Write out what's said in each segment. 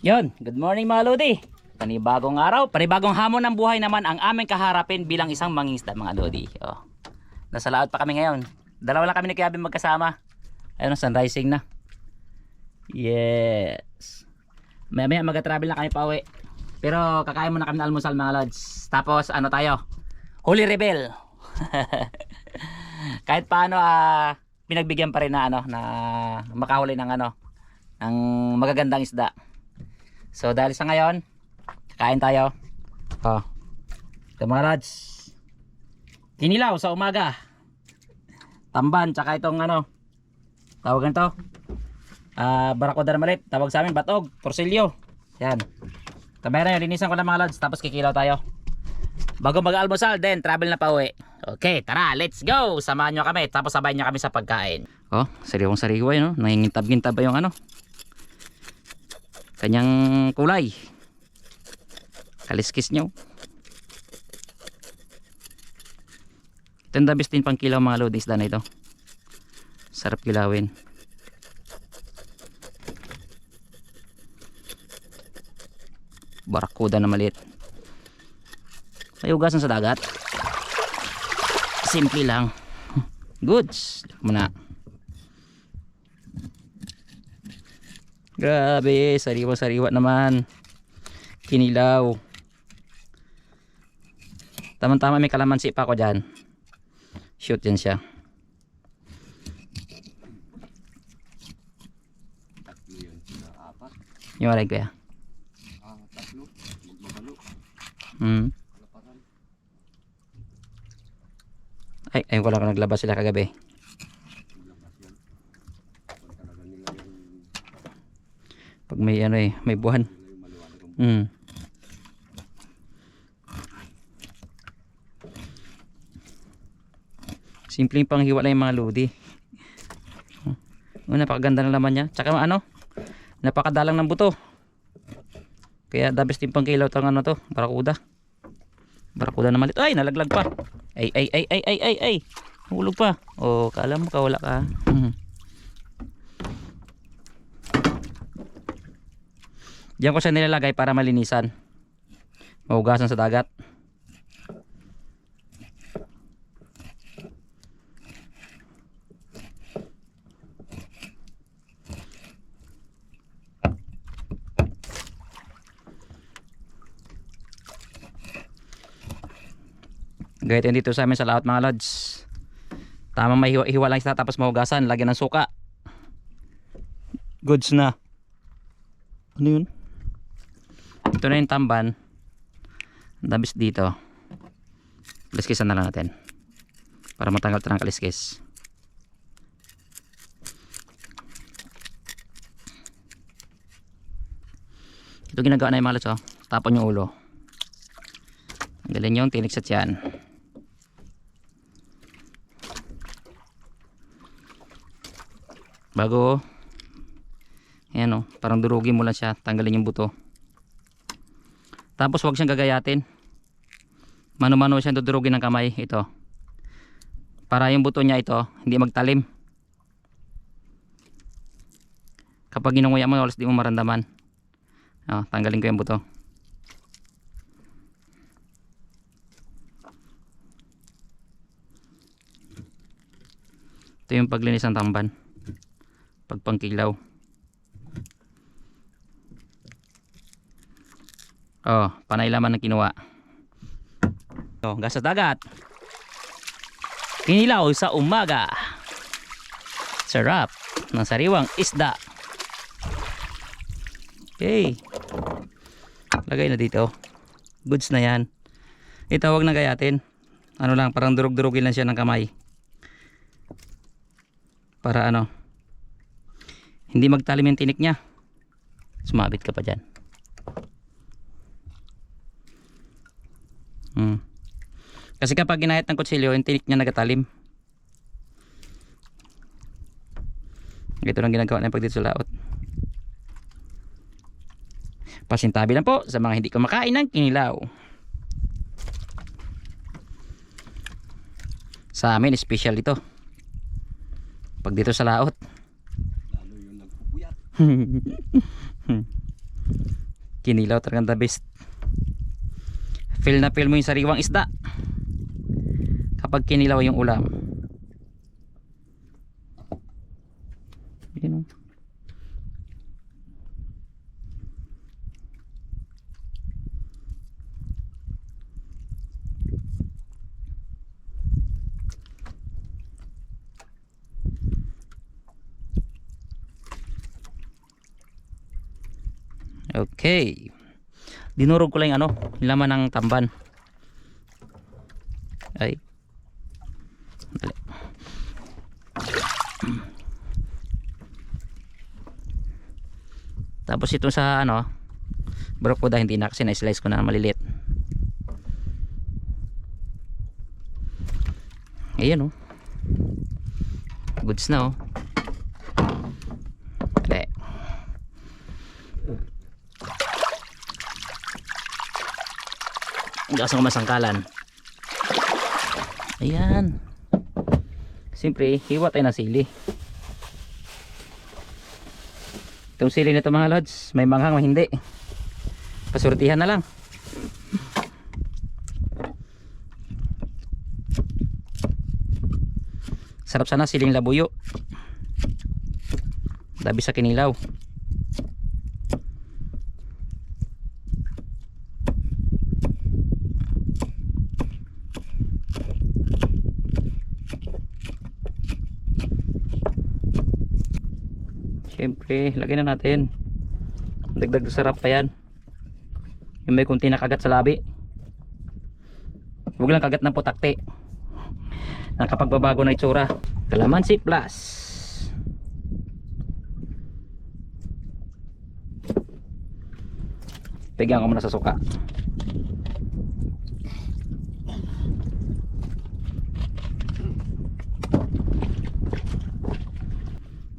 Yon, good morning mga Lodi. Panibagong araw, panibagong hamon ng buhay naman ang aming kaharapin bilang isang mangingisda mga Lodi. Oh. Nasa laot pa kami ngayon. Dalawa lang kami ni Kiabi magkasama. Ayun, sunrising na. Yes. Maya maya mag-travel na kami pa uwi. Pero kakain muna kami ng almusal mga lods. Tapos ano tayo? Holy Rebel. Kahit paano ah pinagbigyan pa rin na ano na makahuli ng ano ng magagandang isda. So dahil sa ngayon, kain tayo. Oh. Ito mga lads. Kinilaw sa umaga. Tamban tsaka itong ano tawag nito. Ah, barakuda na malit. Tawag sa amin batog, porsilyo. Yan. Kamera na linisan ko na mga lads tapos kikilaw tayo. Bago mag-almusal, then travel na pa uwi. Okay, tara, let's go! Samahan nyo kami, tapos sabayan nyo kami sa pagkain. Oh, sariwang sariwa yun, no? Nangingintab-gintab ba yung ano? Kanyang kulay. Kaliskis nyo. Ito the best din pang kilaw mga lodi isda na ito. Sarap kilawin. Barakuda na maliit. May ugasan sa dagat. Simple lang. Goods. Muna. Grabe, sariwa-sariwa naman. Kinilaw. Tama-tama may kalamansi pa ako dyan. Shoot yan siya. Yung alay ko ya. Hmm. Ay, ko lang kung naglabas sila kagabi. Pag may ano eh, may buwan. Hmm. Simpleng panghiwa lang yung mga lodi. Oh, napakaganda ng laman niya. Tsaka ano, napakadalang ng buto. Kaya the best yung pangkilaw tang ano to, barakuda. Barakuda na malit. Ay, nalaglag pa. Ay, ay, ay, ay, ay, ay, ay. Hulog pa. Oh, kala mo kawala ka. Mhm. Diyan ko siya nilalagay para malinisan. Mahugasan sa dagat. Gayet yan dito sa amin sa lahat mga lods. Tamang may hiwa, hiwa lang isa tapos mahugasan. Lagyan ng suka. Goods na. Ano yun? Ito na yung tamban. Dabis dito. Kaliskisan na lang natin. Para matanggal ito ng kaliskis. Ito ginagawa na yung mga oh. Tapon yung ulo. Tanggalin yung tinik sa tiyan. Bago Ayan o, parang durugin mo lang siya, tanggalin yung buto. Tapos wag siyang gagayatin. Mano-mano siyang dudurugin ng kamay, ito. Para yung buto niya ito, hindi magtalim. Kapag ginunguya mo, alas di mo maramdaman. Oh, tanggalin ko yung buto. Ito yung paglinis ng tamban. Pagpangkilaw. Oh, panay laman ng kinuha. Oh, gas sa dagat. Kinilaw sa umaga. Sarap ng sariwang isda. Okay. Lagay na dito. Goods na yan. Ito wag na gayatin. Ano lang, parang durug-durugin lang siya ng kamay. Para ano, hindi magtalim yung tinik niya. Sumabit ka pa dyan. Hmm. Kasi kapag ginahit ng kutsilyo, yung tinik niya nagatalim. Ito lang ginagawa na pag dito sa laot. Pasintabi lang po sa mga hindi kumakain ng kinilaw. Sa amin, special ito. Pag dito sa laot. Lalo yung nagpupuyat. Kinilaw talagang the best. Feel na feel mo yung sariwang isda. Kapag kinilaw yung ulam. Yun oh. Okay. Dinurog ko lang yung ano, laman ng tamban. Ay. Dali. Tapos ito sa ano, brokoda hindi na kasi na-slice ko na maliliit. Ayan oh. Goods na oh. Gawas ng masangkalan. Ayan. Siyempre, hiwa tayo ng sili. Itong sili nito mga lods, may manghang, may hindi. Pasurtihan na lang. Sarap sana siling labuyo. Dabi sa kinilaw. Siyempre, lagyan na natin. Dagdag sarap pa yan. Yung may kunti na kagat sa labi. Huwag lang kagat ng putakte. Nakapagbabago na itsura. Kalamansi plus. Bigyan ko muna sa suka.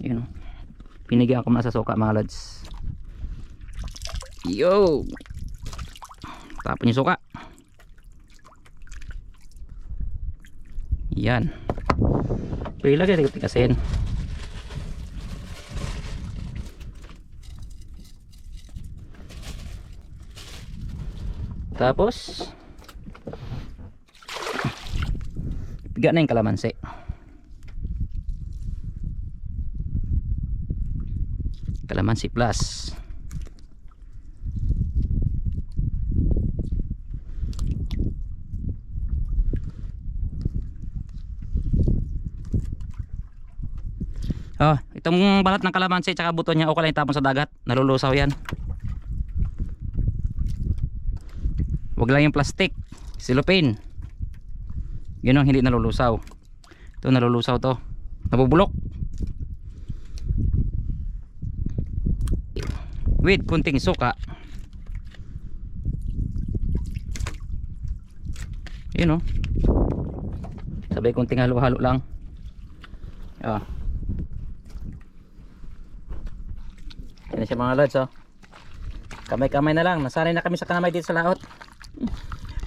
Yun o. Pinigyan ko muna sa suka mga lads. Yo! Tapon yung suka. Yan. Pero ilagay sa tikasin. Tapos Piga na yung kalamansi. Kalamansi plus. Oh, itong balat ng kalamansi tsaka buto niya okay lang itapon sa dagat. Nalulusaw yan. Huwag lang yung plastic. Silupin. Yun ang hindi nalulusaw. Ito nalulusaw to. Nabubulok. With kunting suka. Yun oh. Sabay kunting halo-halo lang. Ah. Yan siya mga lods oh. Kamay-kamay na lang. Nasanay na kami sa kamay dito sa laot.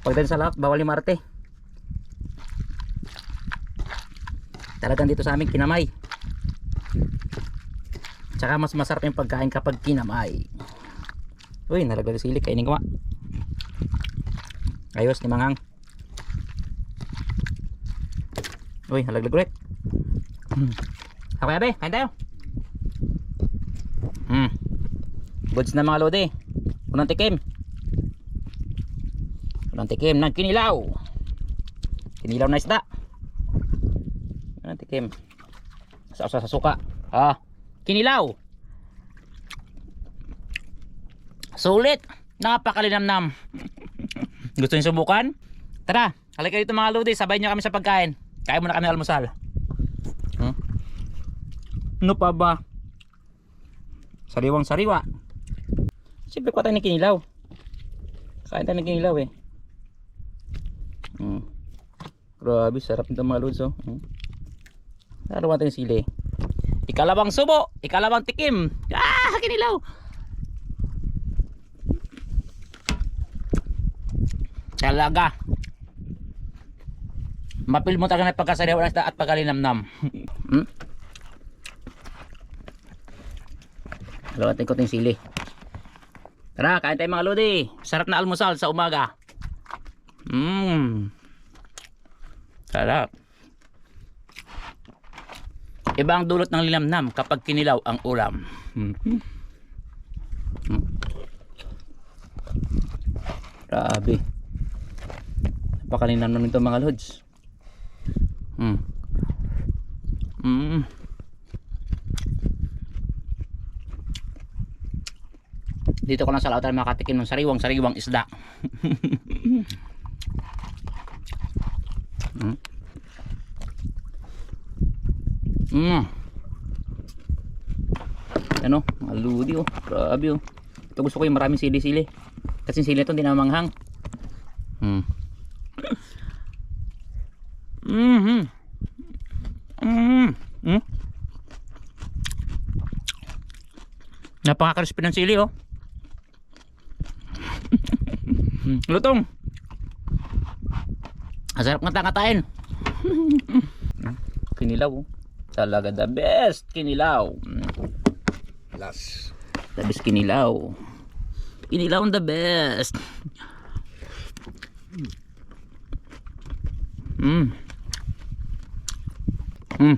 Pag din sa laot, bawal yung marte. Talagang dito sa amin kinamay. Tsaka mas masarap yung pagkain kapag kinamay. Uy, nalaglag sili. Kainin ko nga. Ayos ni Mangang. Uy, nalaglag ulit. Hmm. Okay. Kain tayo. Hmm. Goods na mga lodi. Unang tikim. Unang tikim ng kinilaw. Kinilaw na isda. Unang tikim. Sa sa suka. Ah, kinilaw. Sulit. Napakalinamnam. Gusto niyo subukan? Tara, halika dito mga lodi, sabay niyo kami sa pagkain. Kain muna kami almusal. Hmm? Ano pa ba? Sariwang sariwa. Siyempre kuha tayo ng kinilaw. Kain tayo ng kinilaw eh. Hmm. Grabe, sarap nito mga lods oh. Hmm. Laro natin sili. Ikalawang subo, ikalawang tikim. Ah, kinilaw. Talaga. Mapil mo talaga pagkasariwa ng isda at pagkalinamnam. hmm? Lalo natin ko yung sili. Tara, kain tayo mga lodi. Sarap na almusal sa umaga. Mmm. Sarap. Iba ang dulot ng linamnam kapag kinilaw ang ulam. Mm. Grabe. Napakalinam naman ito mga lods. Mm. Mm. Dito ko lang sa lautan makatikim ng sariwang sariwang isda. Mm. Ano? Maludi oh. Grabe oh. Ito gusto ko yung maraming sili-sili. Kasi sili ito hindi na manghang. Hmm. Mm-hmm. Mm-hmm. Mm. Napaka-crispy ng sili oh. Lutong. Asarap ng tangatain. Kinilaw. oh. Talaga the best kinilaw. Last. The best kinilaw. Kinilaw the best. Mm. Mm.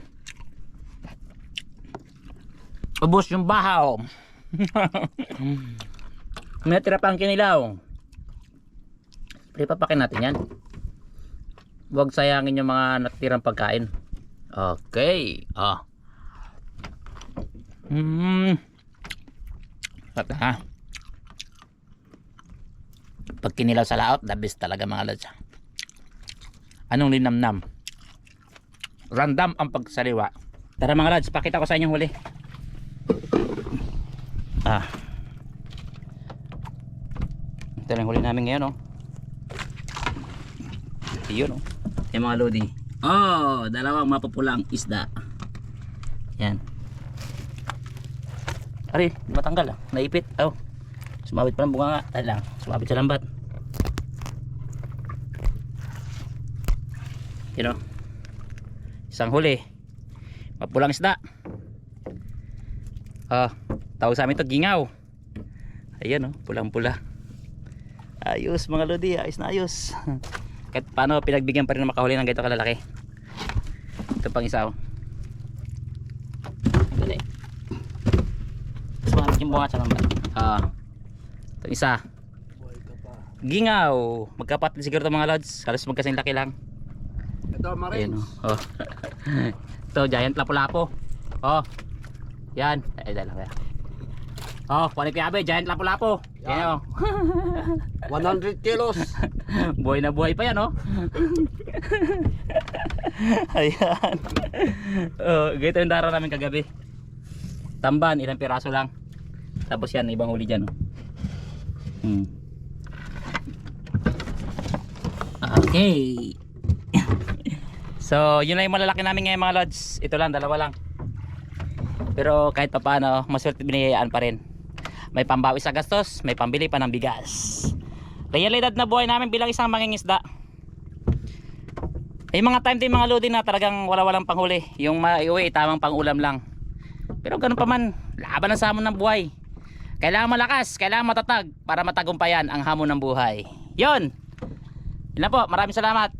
Ubus yung bahaw. May tira pa ang kinilaw. Pripapakin natin yan. Huwag sayangin yung mga natirang pagkain. Okay. Ah. Mm. Sarap na, ha? Pag kinilaw sa laot, the best talaga mga lods. Anong linamnam? Random ang pagsaliwa. Tara mga lods, pakita ko sa inyo huli. Ah. Ito lang huli namin ngayon, oh. Yun, oh. Yung mga lodi. Oh, dalawang mapupulang isda. Yan. Ari, matanggal ah. Naipit. Oh. Sumabit pa ng bunga nga. Dahil lang. Sumabit sa lambat. Yun o. Isang huli. Mapulang isda. Ah, tawag sa amin to gingaw. Ayan o, pulang-pula. Ayos mga lodi, ayos na ayos. Kahit paano pinagbigyan pa rin na makahuli ng ganito kalalaki. Ito pang isa o. Ang galing. Sumabit yung bunga sa. Ah. Ito isa. Gingaw. Magkapatid siguro ito mga lods. Halos magkasing laki lang. Ito, Ayan Marines. o. Oh. Ito, giant lapu-lapo. Oh. Yan. Ay, dahil lang. Oh, kuha ni Piabe, giant lapu-lapo. Yan o. 100 kilos. buhay na buhay pa yan, oh. Ayan. Oh, ganito yung daraw namin kagabi. Tamban, ilang piraso lang. Tapos yan, ibang huli dyan, oh. Hmm. Okay. so, yun lang yung malalaki namin ngayon mga lods. Ito lang, dalawa lang. Pero kahit pa paano, maswerte binayaan pa rin. May pambawi sa gastos, may pambili pa ng bigas. Realidad na buhay namin bilang isang mangingisda. May mga time din mga lodi na talagang wala-walang panghuli. Yung maiuwi, tamang pangulam lang. Pero ganun pa man, laban ng samon ng buhay. Kailangan malakas, kailangan matatag para matagumpayan ang hamon ng buhay. Yon. Lang po, maraming salamat.